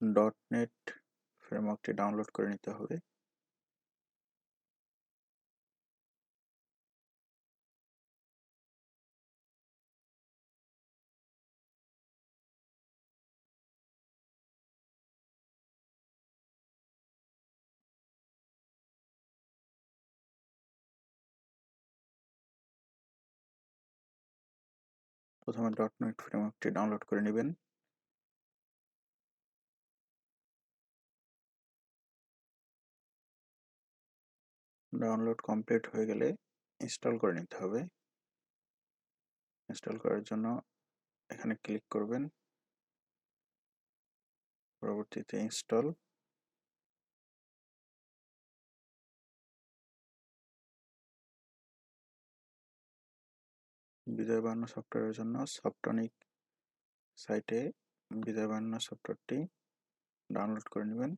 Dot net ফ্রেমওয়ার্কটি download করে নিতে হবে। প্রথমে ডট নেট ফ্রেমওয়ার্কটি ডাউনলোড করে নেবেন। ডাউনলোড কমপ্লিট হয়ে গেলে ইনস্টল করে নিতে হবে। ইনস্টল করার জন্য এখানে ক্লিক করবেন। পরবর্তীতে ইনস্টল বিজয় বান্ন সফটওয়্যারের জন্য সফটনিক সাইটে বিজয় বান্ন সফটওয়্যারটি ডাউনলোড করে নেবেন।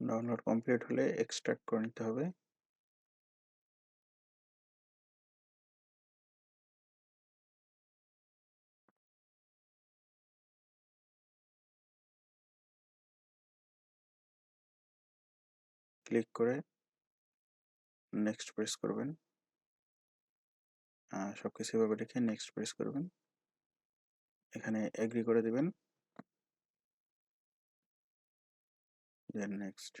ডাউনলোড কমপ্লিট হলে এক্সট্রাক্ট করে নিতে হবে। ক্লিক করে নেক্সট প্রেস করবেন। সব কিছু এভাবে রেখে নেক্সট প্রেস করবেন। এখানে এগ্রি করে দিবেন। দেন নেক্সট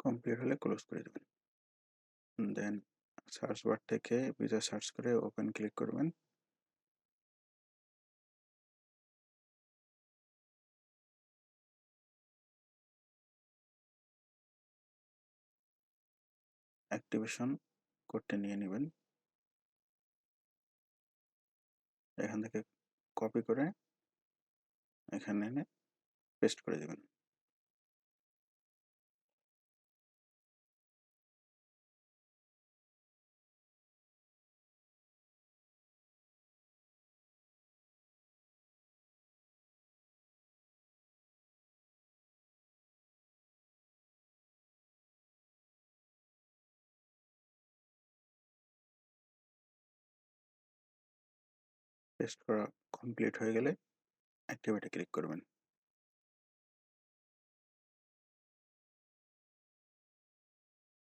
কমপ্লিট হলে ক্লোজ করে দেবেন দেন সার্চ বার থেকে ভিজা সার্চ করে ওপেন ক্লিক করবেন অ্যাক্টিভেশন কোডটি নিয়ে নেবেন। এখান থেকে কপি করে এখানে এনে পেস্ট করে দেবেন। পেস্ট করা কমপ্লিট হয়ে গেলে অ্যাক্টিভেটে ক্লিক করবেন।